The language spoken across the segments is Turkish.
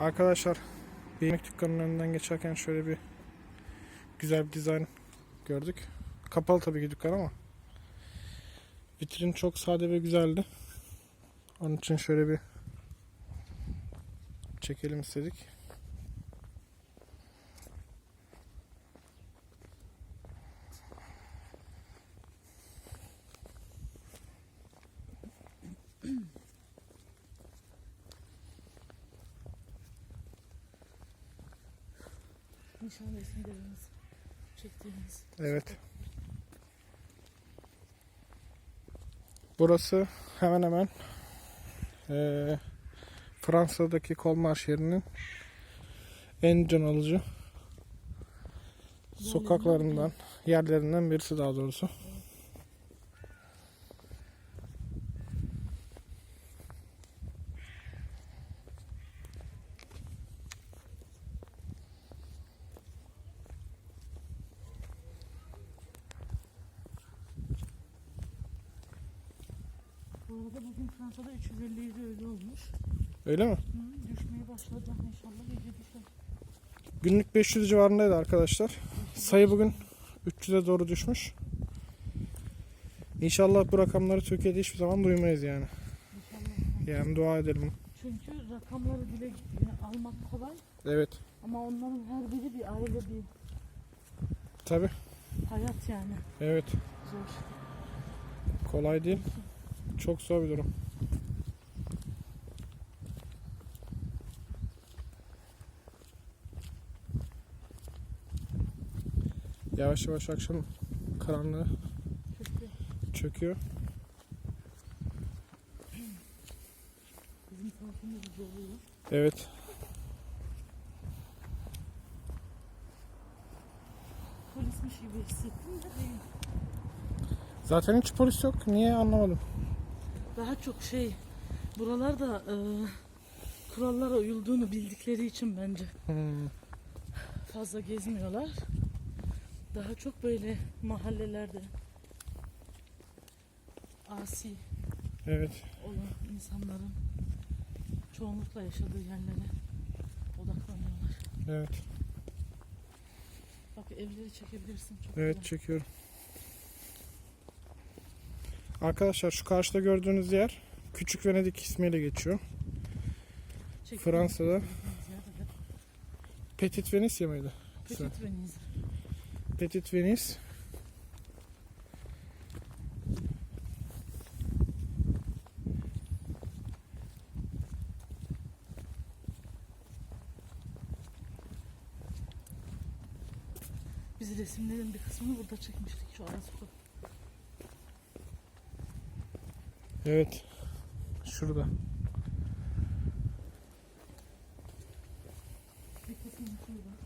Arkadaşlar bir yemek dükkanının önünden geçerken şöyle bir güzel bir dizayn gördük. Kapalı tabii ki dükkan ama vitrin çok sade ve güzeldi. Onun için şöyle bir çekelim istedik. Nişan resimleriniz çektiğiniz. Evet. Burası hemen hemen eee, Fransa'daki Kolmar şehrinin en can alıcı sokaklarından, yerlerinden birisi daha doğrusu. Bu arada bugün Fransa'da 357 ölü olmuş. Öyle mi? Hı, düşmeye başlayacak inşallah iyice düşer. Günlük 500 civarındaydı arkadaşlar. Sayı bugün 300'e doğru düşmüş. İnşallah bu rakamları Türkiye'de hiçbir zaman duymayız yani. İnşallah. Yani dua edelim. Çünkü rakamları dile yani almak kolay Evet. ama onların her biri bir aile bir Tabi. hayat yani. Evet. Zor. Kolay değil. Çok zor bir durum. Yavaş yavaş akşam karanlığı çöküyor. bizim tarafımız doluyor. Evet. Polismiş gibi hissettim de değil. Zaten hiç polis yok. Niye anlamadım. Daha çok şey buralarda e, kurallara uyulduğunu bildikleri için bence Hmm. fazla gezmiyorlar. Daha çok böyle mahallelerde asi Evet. olan insanların çoğunlukla yaşadığı yerlere odaklanıyorlar. Evet. Bak evleri çekebilirsin çok Evet güzel. çekiyorum. Arkadaşlar şu karşıda gördüğünüz yer Küçük Venedik ismiyle geçiyor. Çektiğimiz Fransa'da Petit Venice mıydı? Petit Venise. Petit Venice. Biz resimlerin bir kısmını burada çekmiştik şu ara sokak. Evet. Şurada. Bir kısmını şurada.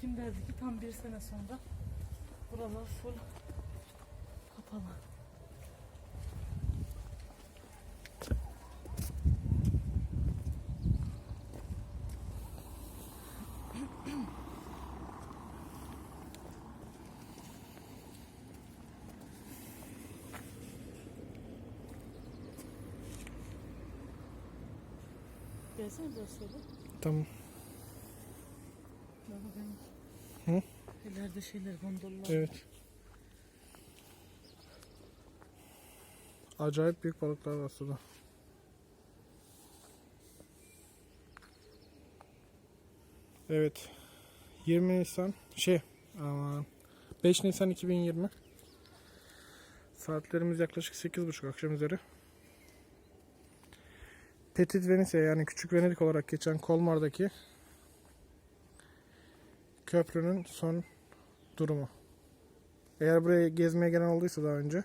Kim derdi ki tam bir sene sonra buralar full kapalı. Gelsene şöyle. Tamam. Baba. Hı? İleride şeyler gondollar. Evet. Acayip büyük balıklar var suda. Evet. 20 Nisan şey aman 5 Nisan 2020 Saatlerimiz yaklaşık 8.30 akşam üzeri. Petit Venice yani Küçük Venedik olarak geçen Kolmar'daki köprünün son durumu. Eğer buraya gezmeye gelen olduysa daha önce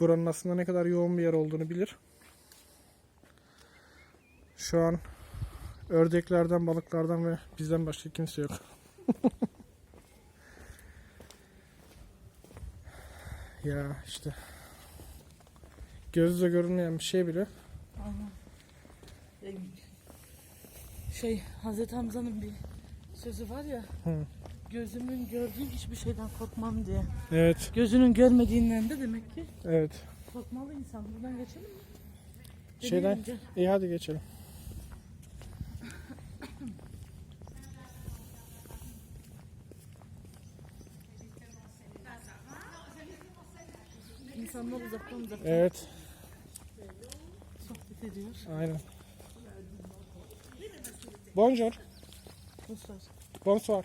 buranın aslında ne kadar yoğun bir yer olduğunu bilir. Şu an ördeklerden, balıklardan ve bizden başka kimse yok. ya işte gözle görünmeyen bir şey bile Ee, Şey Hazreti Hamza'nın bir sözü var ya. Hı. Gözümün gördüğü hiçbir şeyden korkmam diye. evet Gözünün görmediğinden de demek ki evet Korkmalı insan. Buradan geçelim mi? Şeyden Deneyelim, gel. iyi hadi geçelim. İnsanlar uzaktan uzaktan Evet ediyor. aynen. Bonjour. Dostlar. Bonsoir.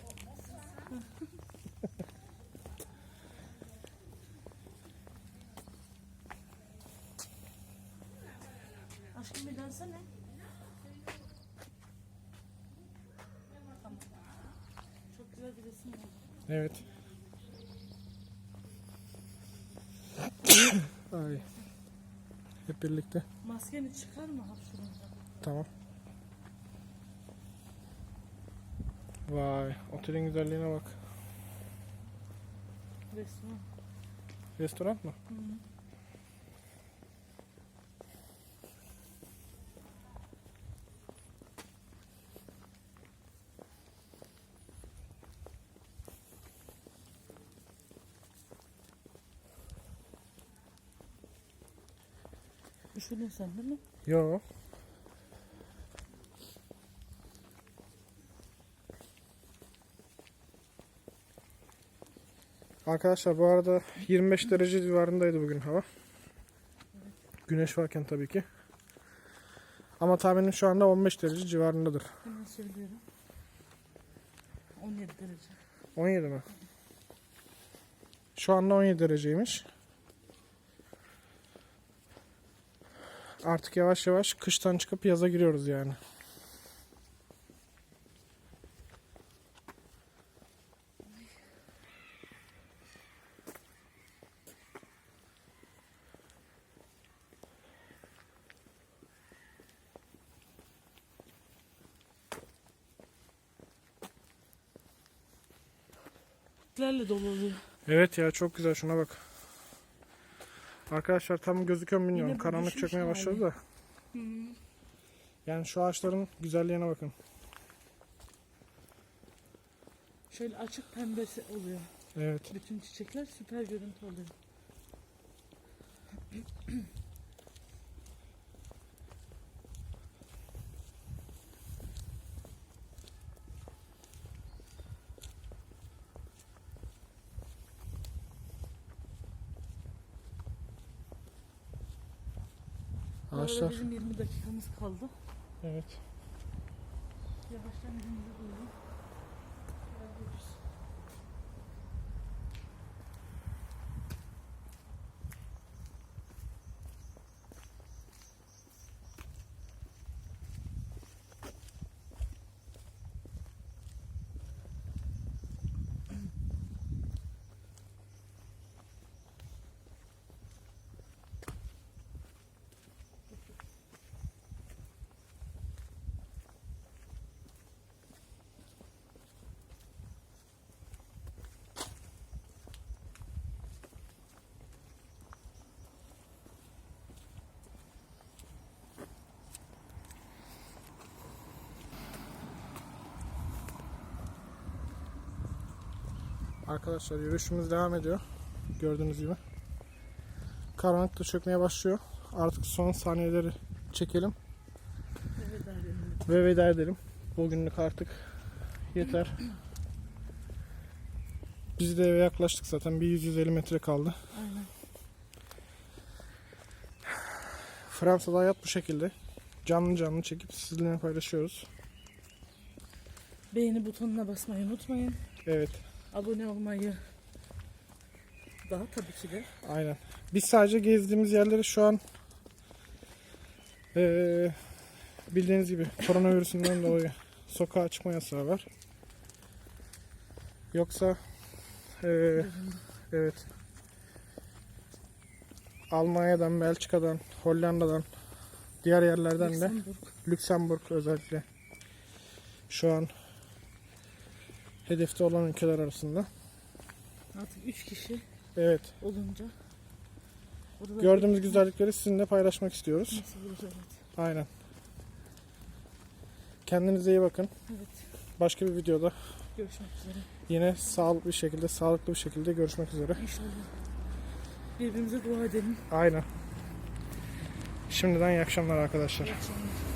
Aşkım bir dönsene. Tamam. Çok güzel bir resim oldu. Evet. Ay. Hep birlikte. Maskeni çıkarma hapşurunca. Tamam. Vay, otelin güzelliğine bak. Restoran. Restoran mı? Hı. Üşüdün sen değil mi? Yo. Arkadaşlar bu arada 25 derece civarındaydı bugün hava. Güneş varken tabii ki. Ama tahminim şu anda 15 derece civarındadır. Hemen söylüyorum. 17 derece. 17 mi? Şu anda 17 dereceymiş. Artık yavaş yavaş kıştan çıkıp yaza giriyoruz yani. Lerle dolu oluyor. Evet ya çok güzel şuna bak. Arkadaşlar tam gözüküyor mu bilmiyorum. Yine Karanlık düşmüş çökmeye başladı da. Yani şu ağaçların güzelliğine bakın. Şöyle açık pembesi oluyor. Evet. Bütün çiçekler süper görüntü oluyor. Bizim 20 dakikamız kaldı. Evet. Yavaştan evimize doğru. ilerliyoruz. Arkadaşlar yürüyüşümüz devam ediyor. Gördüğünüz gibi. Karanlık da çökmeye başlıyor. Artık son saniyeleri çekelim ve veda edelim. Bugünlük artık yeter. Biz de eve yaklaştık zaten. Bir 150 metre kaldı. Aynen. Fransa'da hayat bu şekilde. Canlı canlı çekip sizinle paylaşıyoruz. Beğeni butonuna basmayı unutmayın. Evet, Abone olmayı daha tabii ki de. aynen. Biz sadece gezdiğimiz yerleri şu an eee, bildiğiniz gibi koronavirüsünden dolayı sokağa çıkma yasağı var. Yoksa eee, evet Almanya'dan, Belçika'dan, Hollanda'dan, diğer yerlerden de Luxemburg. Lüksemburg özellikle şu an hedefte olan ülkeler arasında. Artık 3 kişi Evet. olunca Gördüğümüz güzellikleri sizinle paylaşmak istiyoruz. Nasıl evet. Aynen. Kendinize iyi bakın. Evet. Başka bir videoda Görüşmek üzere. yine sağlıklı bir şekilde, sağlıklı bir şekilde görüşmek üzere. İnşallah. Birbirimize dua edelim. Aynen. Şimdiden iyi akşamlar arkadaşlar. İyi akşamlar.